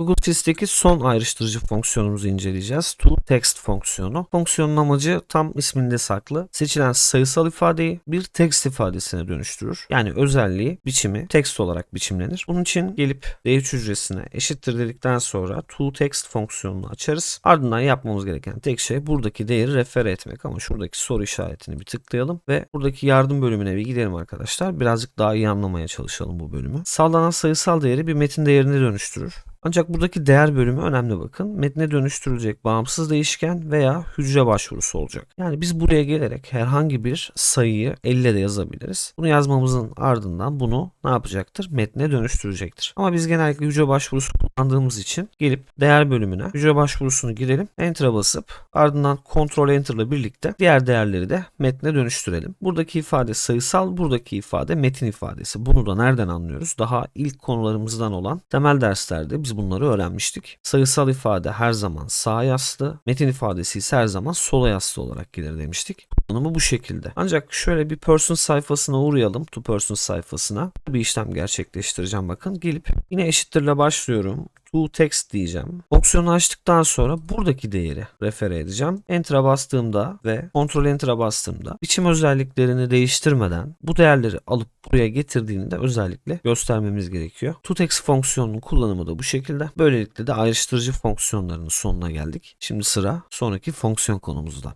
Google Sheets'teki son ayrıştırıcı fonksiyonumuzu inceleyeceğiz. ToText fonksiyonu. Fonksiyonun amacı tam isminde saklı. Seçilen sayısal ifadeyi bir text ifadesine dönüştürür. Yani özelliği, biçimi text olarak biçimlenir. Bunun için gelip D3 hücresine eşittir dedikten sonra ToText fonksiyonunu açarız. Ardından yapmamız gereken tek şey buradaki değeri refere etmek ama şuradaki soru işaretini bir tıklayalım ve buradaki yardım bölümüne bir gidelim arkadaşlar. Birazcık daha iyi anlamaya çalışalım bu bölümü. Sağlanan sayısal değeri bir metin değerine dönüştürür. Ancak buradaki değer bölümü önemli bakın. Metne dönüştürülecek bağımsız değişken veya hücre başvurusu olacak. Yani biz buraya gelerek herhangi bir sayıyı elle de yazabiliriz. Bunu yazmamızın ardından bunu ne yapacaktır? Metne dönüştürecektir. Ama biz genellikle hücre başvurusu kullandığımız için gelip değer bölümüne hücre başvurusunu girelim. Enter'a basıp ardından Ctrl Enter ile birlikte diğer değerleri de metne dönüştürelim. Buradaki ifade sayısal, buradaki ifade metin ifadesi. Bunu da nereden anlıyoruz? Daha ilk konularımızdan olan temel derslerde biz bunları öğrenmiştik. Sayısal ifade her zaman sağ yaslı, metin ifadesi ise her zaman sola yaslı olarak gelir demiştik. Kullanımı bu şekilde. Ancak şöyle bir person sayfasına uğrayalım. To person sayfasına. Bir işlem gerçekleştireceğim bakın. Gelip yine eşittirle başlıyorum to text diyeceğim. Fonksiyonu açtıktan sonra buradaki değeri refere edeceğim. Enter'a bastığımda ve Ctrl Enter'a bastığımda biçim özelliklerini değiştirmeden bu değerleri alıp buraya getirdiğini de özellikle göstermemiz gerekiyor. ToText fonksiyonunun kullanımı da bu şekilde. Böylelikle de ayrıştırıcı fonksiyonlarının sonuna geldik. Şimdi sıra sonraki fonksiyon konumuzda.